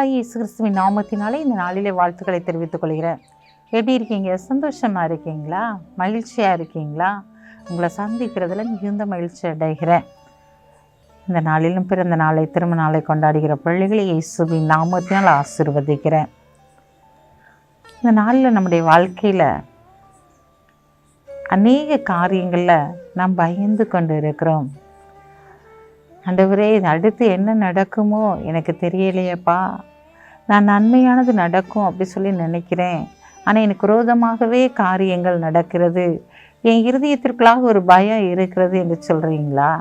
ஆண்டவராகி இயேசு கிறிஸ்துவின் நாமத்தினாலே இந்த நாளிலே வாழ்த்துக்களை தெரிவித்துக் கொள்கிறேன். எப்படி இருக்கீங்க? சந்தோஷமாக இருக்கீங்களா? மகிழ்ச்சியாக இருக்கீங்களா? உங்களை சந்திக்கிறதுல மிகுந்த மகிழ்ச்சி அடைகிறேன். இந்த நாளிலும் பிறந்த நாளை திரும்ப நாளை கொண்டாடுகிற பிள்ளைகளை இயேசுவின் நாமத்தினால் ஆசிர்வதிக்கிறேன். இந்த நாளில் நம்முடைய வாழ்க்கையில் அநேக காரியங்களில் நாம் பயந்து கொண்டு இருக்கிறோம். ஆண்டவரே இது அடுத்து என்ன நடக்குமோ எனக்கு தெரியலையேப்பா. நான் நன்மையானது நடக்கும் அப்படி சொல்லி நினைக்கிறேன். ஆனால் எனக்கு குரோதமாகவே காரியங்கள் நடக்கிறது. என் இருதயத்திற்குள்ளாக ஒரு பயம் இருக்கிறது என்று சொல்கிறீங்களா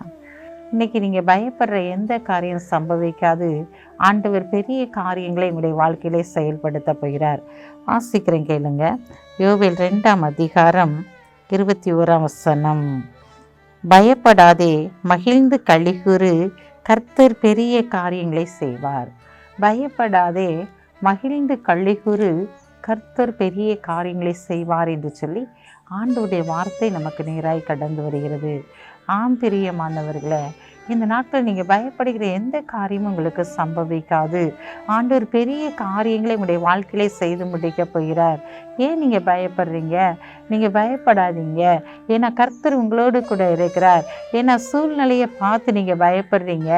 இன்னைக்கு நீங்கள் பயப்படுற எந்த காரியம் சம்பவிக்காது. ஆண்டவர் பெரிய காரியங்களை என்னுடைய வாழ்க்கையிலே செயல்படுத்த போகிறார். வாசிக்கிறேன் கேளுங்க. யோவில் ரெண்டாம் அதிகாரம் இருபத்தி ஓராம் வசனம். பயப்படாதே மகிழ்ந்து கழிகுறு கர்த்தர் பெரிய காரியங்களை செய்வார். பயப்படாதே மகிழ்ந்து கள்ளிகுறு கர்த்தர் பெரிய காரியங்களை செய்வார் என்று சொல்லி ஆண்டவருடைய வார்த்தை நமக்கு நேராய் கடந்து வருகிறது. ஆம் பிரியமானவர்களை இந்த நாட்கள் நீங்கள் பயப்படுகிற எந்த காரியமும் உங்களுக்கு சம்பவிக்காது. ஆண்டவர் பெரிய காரியங்களை உங்களுடைய வாழ்க்கையிலே செய்து முடிக்க போகிறார். ஏன் நீங்கள் பயப்படுறீங்க? நீங்கள் பயப்படாதீங்க. ஏன்னா கர்த்தர் உங்களோடு கூட இருக்கிறார். ஏன்னா சூழ்நிலையை பார்த்து நீங்கள் பயப்படுறீங்க.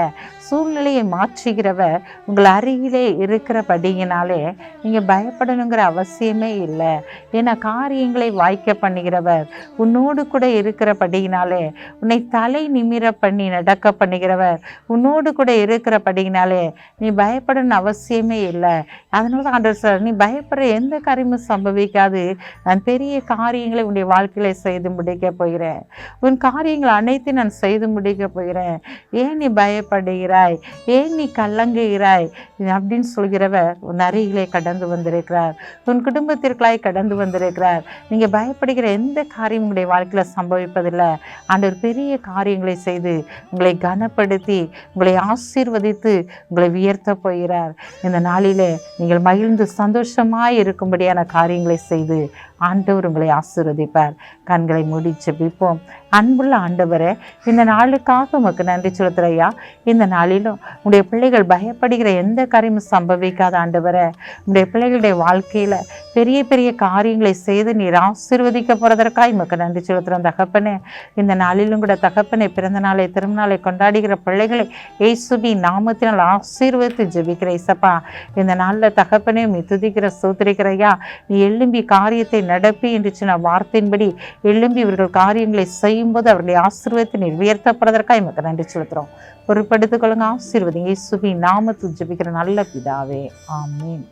சூழ்நிலையை மாற்றுகிறவர் உங்கள் அருகிலே இருக்கிறபடியினாலே நீங்கள் பயப்படணுங்கிற அவசியமே இல்லை. ஏன்னா காரியங்களை வாய்க்க பண்ணுகிறவர் உன்னோடு கூட இருக்கிறபடியினாலே உன்னை தலை நிமிர பண்ணி நடக்க பண்ணுகிறவர் உன்னோடு கூட இருக்கிறபடியினாலே நீ பயப்படணும் அவசியமே இல்லை. அதனால தான் ஆண்டவர் சார் நீ பயப்படுற எந்த காரியமும் சம்பவிக்காது. நான் பெரிய காரியங்களை உன்னுடைய வாழ்க்கையில செய்து முடிக்க போகிறேன். உன் காரியங்கள் அனைத்தையும் நான் செய்து முடிக்க போகிறேன். ஏன் நீ பயப்படுகிறாய்? ஏன் நீ கலங்குகிறாய்? அப்படின்னு சொல்கிறவர் உன் அருகிலே கடந்து வந்திருக்கிறார். உன் குடும்பத்திற்குள்ளாய் கடந்து வந்திருக்கிறார். நீங்கள் பயப்படுகிற எந்த காரியம் உங்களுடைய வாழ்க்கையில் சம்பவிப்பதில்லை. ஆண்டவர் பெரிய காரியங்களை செய்து உங்களை கனப்படுத்தி உங்களை ஆசீர்வதித்து உங்களை உயர்த்த போகிறார். இந்த நாளிலே நீங்கள் மகிழ்ந்து சந்தோஷமாக இருக்கும்படியான காரியங்களை செய்து ஆண்டவர் உங்களை ஆசீர்வதிப்பார். கண்களை மூடி ஜெபிப்போம் அன்புள்ள ஆண்டவரே இந்த நாளுக்காக உமக்கு நன்றி செலுத்துறையா இந்த நாளிலும் உடைய பிள்ளைகள் பயப்படுகிற எந்த காரியமும் சம்பவிக்காத ஆண்டவரே உடைய பிள்ளைகளுடைய வாழ்க்கையில் பெரிய பெரிய காரியங்களை செய்து நீர் ஆசீர்வதிக்க போகிறதற்காக உமக்கு நன்றி செலுத்துகிறோம் தகப்பனே. இந்த நாளிலும் கூட தகப்பனை பிறந்த நாளை திருநாளை கொண்டாடுகிற பிள்ளைகளை ஏசுபி நாமத்தினால் ஆசீர்வதித்து ஜெபிக்கிற இசப்பா இந்த நாளில் தகப்பனே நீ துதிக்கிற சூத்திரிக்கிறையா நீ எழும்பி காரியத்தை நடப்பி என்று சொன்ன வார்த்தையின்படி எழும்பி இவர்கள் காரியங்களை செய்யும்போது அவர்களை ஆசீர்வதித்து நீர் உயர்த்தப்படுவதற்காக எமக்கு நன்றி செலுத்துகிறோம் பொறுப்படுத்திக் கொள்ளுங்க. ஆசீர்வதிங்க. இயேசுபி நாமத்தில் ஜபிக்கிற நல்ல பிதாவே. ஆமீன்.